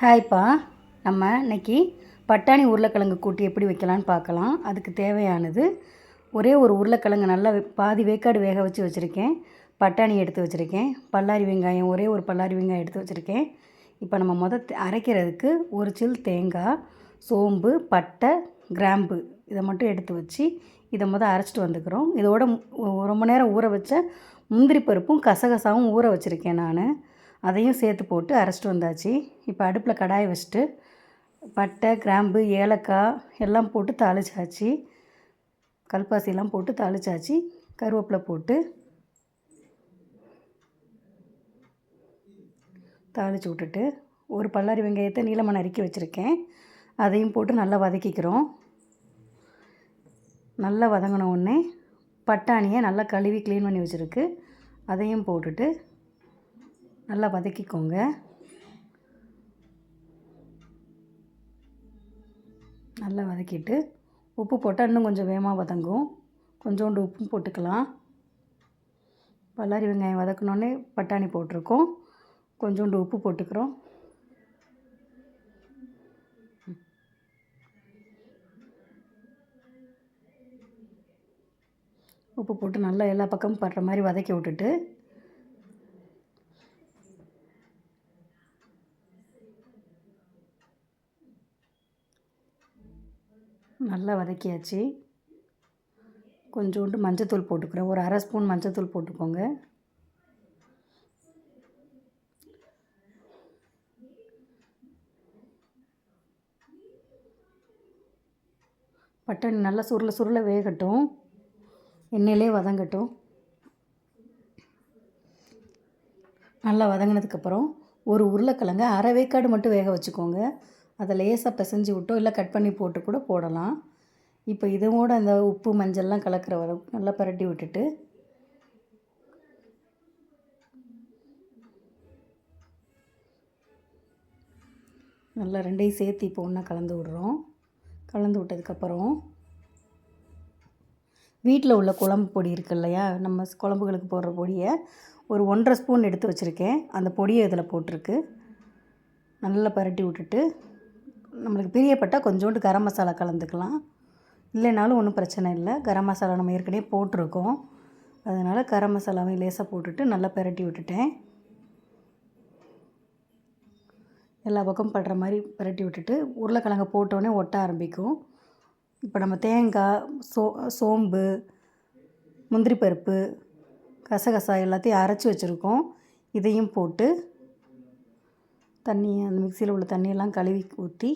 ஹாய்ப்பா. நம்ம இன்னைக்கு பட்டாணி உருளைக்கிழங்கு கூட்டி எப்படி வைக்கலான்னு பார்க்கலாம். அதுக்கு தேவையானது ஒரே ஒரு உருளைக்கிழங்கு நல்லா பாதி வேக்காடு வேக வச்சு வச்சுருக்கேன். பட்டாணி எடுத்து வச்சுருக்கேன். பல்லாரி வெங்காயம் ஒரே ஒரு பல்லாரி வெங்காயம் எடுத்து வச்சுருக்கேன். இப்போ நம்ம முத அரைக்கிறதுக்கு ஒரு சில் தேங்காய் சோம்பு பட்டை கிராம்பு இதை மட்டும் எடுத்து வச்சு இதை மொதல் அரைச்சிட்டு வந்துக்கிறோம். இதோட ரொம்ப நேரம் ஊற வச்ச முந்திரி பருப்பும் கசகசாவும் ஊற வச்சுருக்கேன் நான். அதையும் சேர்த்து போட்டு அரைச்சிட்டு வந்தாச்சு. இப்போ அடுப்பில் கடாயை வச்சுட்டு பட்டை கிராம்பு ஏலக்காய் எல்லாம் போட்டு தாளிச்சாச்சு. கல்பாசியெல்லாம் போட்டு தாளிச்சாச்சு. கருவேப்பிலை போட்டு தாளித்து விட்டுட்டு ஒரு பல்லாரி வெங்காயத்தை நீளமாக நறுக்கி வச்சுருக்கேன். அதையும் போட்டு நல்லா வதக்கிக்கிறோம். நல்லா வதங்கின உடனே பட்டாணியை நல்லா கழுவி க்ளீன் பண்ணி வச்சுருக்கு. அதையும் போட்டுட்டு நல்லா வதக்கிக்கோங்க. நல்லா வதக்கிட்டு உப்பு போட்டால் இன்னும் கொஞ்சம் வேகமாக வதங்கும். கொஞ்சோண்டு உப்பும் போட்டுக்கலாம். பல்லாரி வெங்காயம் வதக்கினோடனே பட்டாணி போட்டிருக்கோம். கொஞ்சோண்டு உப்பு போட்டுக்கிறோம். உப்பு போட்டு நல்லா எல்லா பக்கமும் படுற மாதிரி வதக்கி விட்டுட்டு நல்லா வதக்கியாச்சு. கொஞ்சோண்டு மஞ்சத்தூள் போட்டுக்கிறேன். ஒரு அரை ஸ்பூன் மஞ்சத்தூள் போட்டுக்கோங்க. பட்டாணி நல்லா சுருள சுருள வேகட்டும். எண்ணெயிலே வதங்கட்டும். நல்லா வதங்கினதுக்கப்புறம் ஒரு உருளைக்கிழங்க அரை வேக்காடு மட்டும் வேக வச்சுக்கோங்க. அதை லேசாக பிசைஞ்சு விட்டோ இல்லை கட் பண்ணி போட்டு கூட போடலாம். இப்போ இதோட அந்த உப்பு மஞ்சள்லாம் கலக்கிற வர நல்லா பரட்டி விட்டுட்டு நல்லா ரெண்டையும் சேர்த்து இப்போ ஒன்றா கலந்து விடுறோம். கலந்து விட்டதுக்கப்புறம் வீட்டில் உள்ள குழம்பு பொடி இருக்கு இல்லையா நம்ம குழம்புகளுக்கு போடுற பொடியை ஒரு ஒன்றரை ஸ்பூன் எடுத்து வச்சுருக்கேன். அந்த பொடியை இதில் போட்டிருக்கு. நல்லா பரட்டி விட்டுட்டு நம்மளுக்கு பிரியப்பட்டால் கொஞ்சோண்டு கரம் மசாலா கலந்துக்கலாம். இல்லைனாலும் ஒன்றும் பிரச்சனை இல்லை. கரம் மசாலா நம்ம ஏற்கனவே போட்டிருக்கோம். அதனால் கரம் மசாலாவையும் லேசாக போட்டுட்டு நல்லா பெரட்டி விட்டுட்டேன். எல்லா பக்கம் படுற மாதிரி பெரட்டி விட்டுட்டு உருளைக்கிழங்கு போட்டோடனே ஒட்ட ஆரம்பிக்கும். இப்போ நம்ம தேங்காய் சோ சோம்பு முந்திரி பருப்பு கசகசா எல்லாத்தையும் அரைச்சி வச்சுருக்கோம். இதையும் போட்டு தண்ணி அந்த மிக்சியில் உள்ள தண்ணியெல்லாம் கழுவி ஊற்றி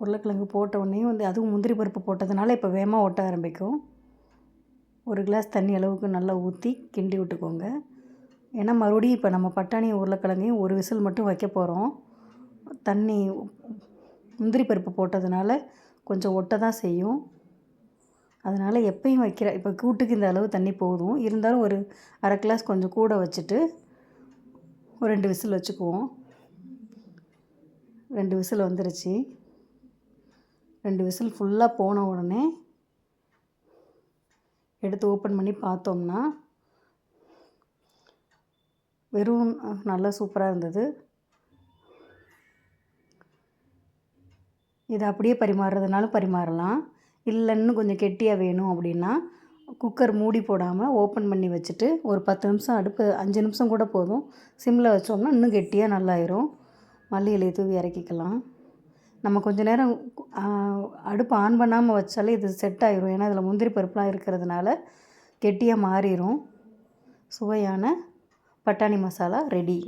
உருளைக்கிழங்கு போட்ட உடனே வந்து அதுவும் முந்திரி பருப்பு போட்டதுனால இப்போ வேகமாக ஒட்ட ஆரம்பிக்கும். ஒரு கிளாஸ் தண்ணி அளவுக்கு நல்லா ஊற்றி கிண்டி விட்டுக்கோங்க. ஏன்னா மறுபடியும் இப்போ நம்ம பட்டாணி உருளைக்கிழங்கையும் ஒரு விசில் மட்டும் வைக்க போகிறோம் தண்ணி முந்திரி பருப்பு போட்டதுனால கொஞ்சம் ஒட்ட தான் செய்யும். அதனால் எப்பயும் வைக்கிற இப்போ கூட்டுக்கு இந்த அளவு தண்ணி போதும். இருந்தாலும் ஒரு அரை கிளாஸ் கொஞ்சம் கூட வச்சுட்டு ஒரு ரெண்டு விசில் வச்சுக்குவோம். ரெண்டு விசில் வந்துருச்சு. ரெண்டு விசில் ஃபுல்லாக போன உடனே எடுத்து ஓப்பன் பண்ணி பார்த்தோம்னா வெறும் நல்லா சூப்பராக இருந்தது. இதை அப்படியே பரிமாறுறதுனாலும் பரிமாறலாம். இல்லை இன்னும் கொஞ்சம் கெட்டியாக வேணும் அப்படின்னா குக்கர் மூடி போடாமல் ஓப்பன் பண்ணி வச்சுட்டு ஒரு பத்து நிமிஷம் அடுப்பு அஞ்சு நிமிஷம் கூட போதும். சிம்மில் வச்சோம்னா இன்னும் கெட்டியாக நல்லாயிரும். மல்லி இலையை தூவி இறக்கிக்கலாம். நம்ம கொஞ்ச நேரம் அடுப்பு ஆன் பண்ணாமல் வச்சாலே இது செட் ஆயிரும். ஏன்னா இதில் முந்திரி பருப்புலாம் இருக்கிறதுனால கெட்டியாக மாறிடும் சுவையான பட்டாணி மசாலா ரெடி